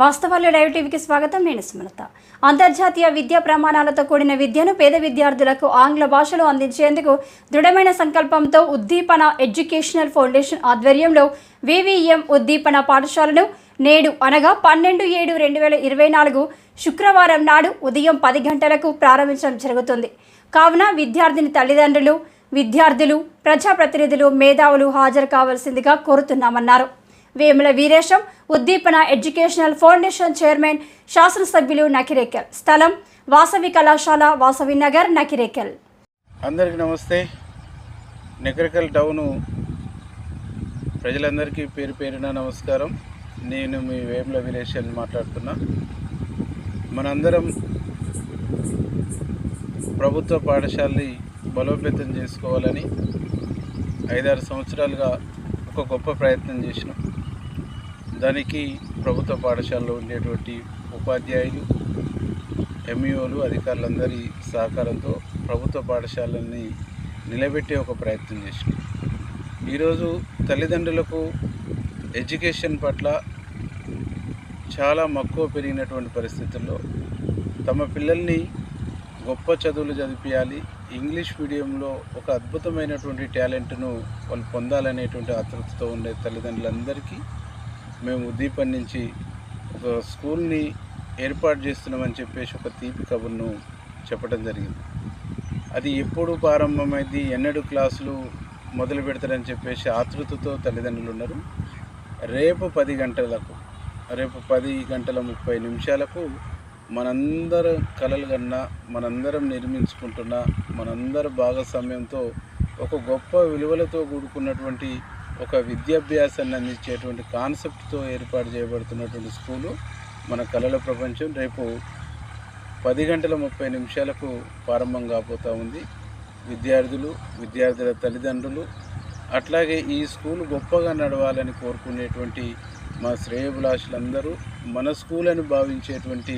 వాస్తవాలు లైవ్ టీవీకి స్వాగతం నేను సుమలత. అంతర్జాతీయ విద్యా ప్రమాణాలతో కూడిన విద్యను పేద విద్యార్థులకు ఆంగ్ల భాషలో అందించేందుకు దృఢమైన సంకల్పంతో ఉద్దీపన ఎడ్యుకేషనల్ ఫౌండేషన్ ఆధ్వర్యంలో వివిఎం ఉద్దీపన పాఠశాలను నేడు అనగా పన్నెండు ఏడు రెండు వేల ఇరవై నాలుగు శుక్రవారం నాడు ఉదయం పది గంటలకు ప్రారంభించడం జరుగుతుంది. కావున విద్యార్థిని తల్లిదండ్రులు విద్యార్థులు ప్రజాప్రతినిధులు మేధావులు హాజరు కావాల్సిందిగా కోరుతున్నామన్నారు. వేముల వీరేశం ఉద్దీపన ఎడ్యుకేషనల్ ఫౌండేషన్ చైర్మన్ శాసనసభ్యులు నకిరేకల్. స్థలం వాసవి కళాశాల వాసవి నగర్ నకిరేకల్. అందరికీ నమస్తే. నకిరేకల్ టౌను ప్రజలందరికీ పేరు పేరున నమస్కారం. నేను మీ వేముల విలేషన్ మాట్లాడుతున్నా. మనందరం ప్రభుత్వ పాఠశాలని బలోపేతం చేసుకోవాలని ఐదారు సంవత్సరాలుగా ఒక గొప్ప ప్రయత్నం చేసినాం. దానికి ప్రభుత్వ పాఠశాలలో ఉండేటువంటి ఉపాధ్యాయులు ఎంఈఓలు అధికారులందరి సహకారంతో ప్రభుత్వ పాఠశాలల్ని నిలబెట్టే ఒక ప్రయత్నం చేసినాం. ఈరోజు తల్లిదండ్రులకు ఎడ్యుకేషన్ పట్ల చాలా మక్కువ పెరిగినటువంటి పరిస్థితుల్లో తమ పిల్లల్ని గొప్ప చదువులు చదివించాలి ఇంగ్లీష్ మీడియంలో ఒక అద్భుతమైనటువంటి టాలెంట్ను వాళ్ళు పొందాలనేటువంటి ఆతృతతో ఉండే తల్లిదండ్రులందరికీ మేము ఉద్దీపం నుంచి ఒక స్కూల్ని ఏర్పాటు చేస్తున్నామని చెప్పేసి ఒక తీపి కబుర్ను చెప్పడం జరిగింది. అది ఎప్పుడు ప్రారంభమైంది ఎన్నడు క్లాసులు మొదలు పెడతారని చెప్పేసి ఆతృతతో తల్లిదండ్రులు ఉన్నారు. రేపు పది గంటలకు రేపు పది గంటల ముప్పై నిమిషాలకు మనందరం కలలు కన్నా మనందరం నిర్మించుకుంటున్న మనందరి భాగస్వామ్యంతో ఒక గొప్ప విలువలతో కూడుకున్నటువంటి ఒక విద్యాభ్యాసాన్ని అందించేటువంటి కాన్సెప్ట్తో ఏర్పాటు చేయబడుతున్నటువంటి స్కూలు మన కళల ప్రపంచం. రేపు పది గంటల ముప్పై నిమిషాలకు ప్రారంభం కాబోతూ ఉంది. విద్యార్థులు విద్యార్థుల తల్లిదండ్రులు అట్లాగే ఈ స్కూల్ గొప్పగా నడవాలని కోరుకునేటువంటి మా శ్రేయభిలాషులందరూ మన స్కూల్ అని భావించేటువంటి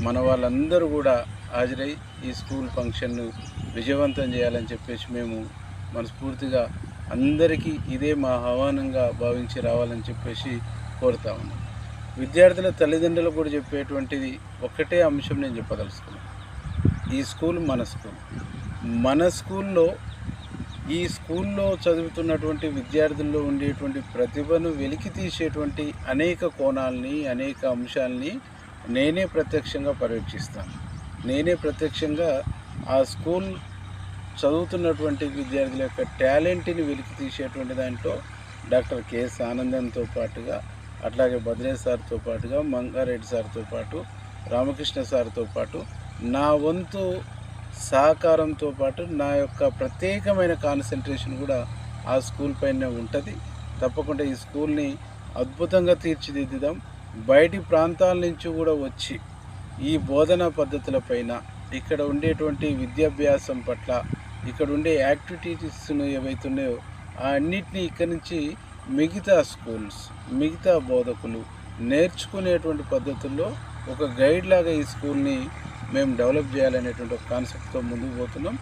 మన వాళ్ళందరూ కూడా హాజరై ఈ స్కూల్ ఫంక్షన్ను విజయవంతం చేయాలని చెప్పేసి మేము మనస్ఫూర్తిగా అందరికీ ఇదే మా ఆహ్వానంగా భావించి రావాలని చెప్పేసి కోరుతా ఉన్నాను. విద్యార్థుల తల్లిదండ్రులు కూడా చెప్పేటువంటిది ఒకటే అంశం నేను చెప్పదలుచుకున్నాను. ఈ స్కూల్ మన స్కూల్. మన స్కూల్లో ఈ స్కూల్లో చదువుతున్నటువంటి విద్యార్థుల్లో ఉండేటువంటి ప్రతిభను వెలికి తీసేటువంటి అనేక కోణాలని అనేక అంశాలని నేనే ప్రత్యక్షంగా పర్యవేక్షిస్తాను. నేనే ప్రత్యక్షంగా ఆ స్కూల్ చదువుతున్నటువంటి విద్యార్థుల యొక్క టాలెంట్ని వెలికి తీసేటువంటి దాంట్లో డాక్టర్ కెఎస్ ఆనందంతో పాటుగా అట్లాగే భద్రే సార్తో పాటుగా మంగారెడ్డి సార్తో పాటు రామకృష్ణ సార్తో పాటు నా వంతు సహకారంతో పాటు నా యొక్క ప్రత్యేకమైన కాన్సన్ట్రేషన్ కూడా ఆ స్కూల్ పైన ఉంటుంది. తప్పకుండా ఈ స్కూల్ని అద్భుతంగా తీర్చిదిద్దుదాం. బయటి ప్రాంతాల నుంచి కూడా వచ్చి ఈ బోధనా పద్ధతులపైన ఇక్కడ ఉండేటువంటి విద్యాభ్యాసం పట్ల ఇక్కడ ఉండే యాక్టివిటీస్ ఏవైతున్నాయో ఆ అన్నిటినీ ఇక్కడ నుంచి మిగతా స్కూల్స్ మిగతా బోధకులు నేర్చుకునేటువంటి పద్ధతుల్లో ఒక గైడ్ లాగా ఈ స్కూల్ని మేము డెవలప్ చేయాలనేటువంటి ఒక కాన్సెప్ట్తో ముందుకు పోతున్నాం.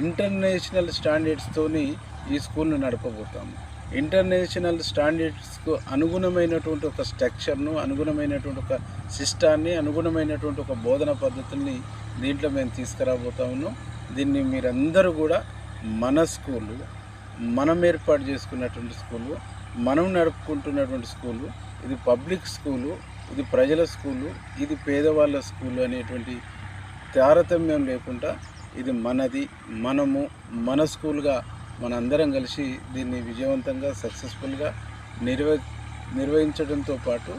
ఇంటర్నేషనల్ స్టాండర్డ్స్తోని ఈ స్కూల్ను నడపబోతాము. ఇంటర్నేషనల్ స్టాండర్డ్స్కు అనుగుణమైనటువంటి ఒక స్ట్రక్చర్ను అనుగుణమైనటువంటి ఒక సిస్టాన్ని అనుగుణమైనటువంటి ఒక బోధన పద్ధతుల్ని దీంట్లో మేము తీసుకురాబోతా ఉన్నాం. దీన్ని మీరందరూ కూడా మన స్కూలు మనం ఏర్పాటు చేసుకున్నటువంటి స్కూలు మనం నడుపుకుంటున్నటువంటి స్కూలు ఇది పబ్లిక్ స్కూలు ఇది ప్రజల స్కూలు ఇది పేదవాళ్ళ స్కూలు అనేటువంటి తారతమ్యం లేకుండా ఇది మనది మనము మన స్కూల్గా మనందరం కలిసి దీన్ని విజయవంతంగా సక్సెస్ఫుల్గా నిర్వ నిర్వహించడంతో పాటు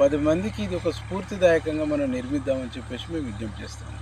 పది మందికి ఇది ఒక స్ఫూర్తిదాయకంగా మనం నిర్మిద్దామని చెప్పేసి మేము విజ్ఞప్తి చేస్తాము